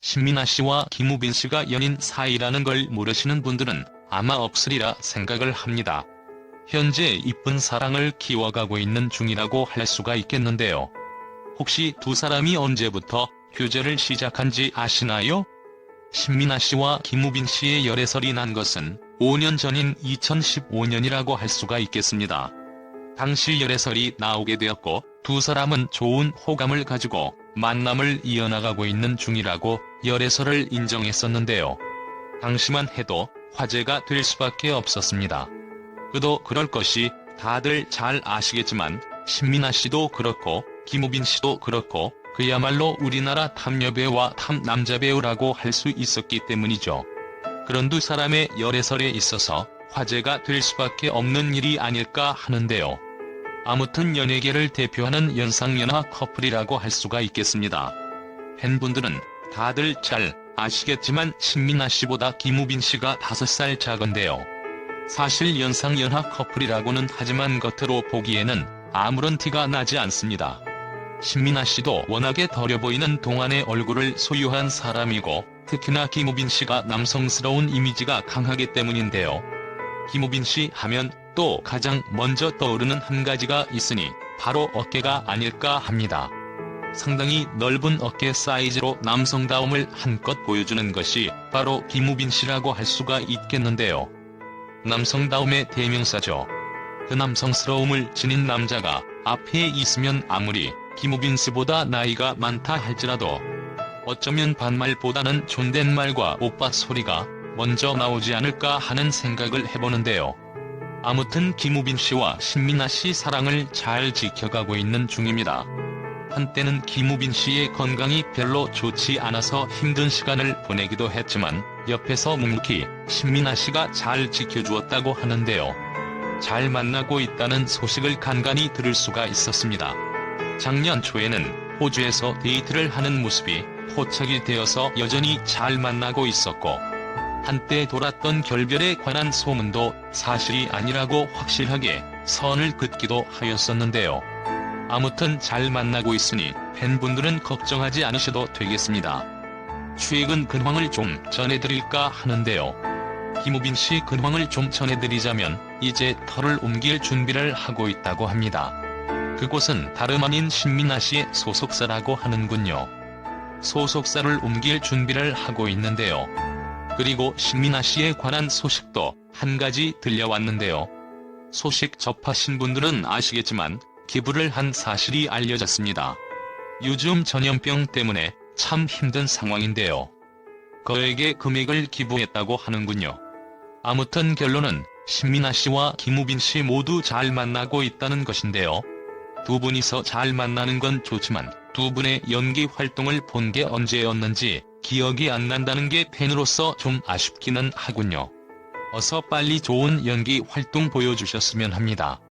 신민아 씨와 김우빈 씨가 연인 사이라는 걸 모르시는 분들은 아마 없으리라 생각을 합니다. 현재 이쁜 사랑을 키워가고 있는 중이라고 할 수가 있겠는데요. 혹시 두 사람이 언제부터 교제를 시작한지 아시나요? 신민아 씨와 김우빈 씨의 열애설이 난 것은 5년 전인 2015년이라고 할 수가 있겠습니다. 당시 열애설이 나오게 되었고 두 사람은 좋은 호감을 가지고 만남을 이어나가고 있는 중이라고 열애설을 인정했었는데요. 당시만 해도 화제가 될 수밖에 없었습니다. 그도 그럴 것이 다들 잘 아시겠지만 신민아 씨도 그렇고 김우빈 씨도 그렇고 그야말로 우리나라 탐여배우와 탐남자배우라고 할 수 있었기 때문이죠. 그런 두 사람의 열애설에 있어서 화제가 될 수밖에 없는 일이 아닐까 하는데요. 아무튼 연예계를 대표하는 연상연하 커플이라고 할 수가 있겠습니다. 팬분들은 다들 잘 아시겠지만 신민아 씨보다 김우빈 씨가 5살 작은데요. 사실 연상연하 커플이라고는 하지만 겉으로 보기에는 아무런 티가 나지 않습니다. 신민아 씨도 워낙에 더려 보이는 동안의 얼굴을 소유한 사람이고 특히나 김우빈 씨가 남성스러운 이미지가 강하기 때문인데요. 김우빈 씨 하면 또 가장 먼저 떠오르는 한 가지가 있으니 바로 어깨가 아닐까 합니다. 상당히 넓은 어깨 사이즈로 남성다움을 한껏 보여주는 것이 바로 김우빈 씨라고 할 수가 있겠는데요. 남성다움의 대명사죠. 그 남성스러움을 지닌 남자가 앞에 있으면 아무리 김우빈 씨보다 나이가 많다 할지라도 어쩌면 반말보다는 존댓말과 오빠 소리가 먼저 나오지 않을까 하는 생각을 해보는데요. 아무튼 김우빈 씨와 신민아 씨 사랑을 잘 지켜가고 있는 중입니다. 한때는 김우빈 씨의 건강이 별로 좋지 않아서 힘든 시간을 보내기도 했지만 옆에서 묵묵히 신민아 씨가 잘 지켜주었다고 하는데요. 잘 만나고 있다는 소식을 간간히 들을 수가 있었습니다. 작년 초에는 호주에서 데이트를 하는 모습이 포착이 되어서 여전히 잘 만나고 있었고 한때 돌았던 결별에 관한 소문도 사실이 아니라고 확실하게 선을 긋기도 하였었는데요. 아무튼 잘 만나고 있으니 팬분들은 걱정하지 않으셔도 되겠습니다. 최근 근황을 좀 전해드릴까 하는데요. 김우빈 씨 근황을 좀 전해드리자면 이제 터를 옮길 준비를 하고 있다고 합니다. 그곳은 다름 아닌 신민아 씨의 소속사라고 하는군요. 소속사를 옮길 준비를 하고 있는데요. 그리고 신민아 씨에 관한 소식도 한 가지 들려왔는데요. 소식 접하신 분들은 아시겠지만 기부를 한 사실이 알려졌습니다. 요즘 전염병 때문에 참 힘든 상황인데요. 거액의 금액을 기부했다고 하는군요. 아무튼 결론은 신민아 씨와 김우빈 씨 모두 잘 만나고 있다는 것인데요. 두 분이서 잘 만나는 건 좋지만 두 분의 연기 활동을 본 게 언제였는지 기억이 안 난다는 게 팬으로서 좀 아쉽기는 하군요. 어서 빨리 좋은 연기 활동 보여주셨으면 합니다.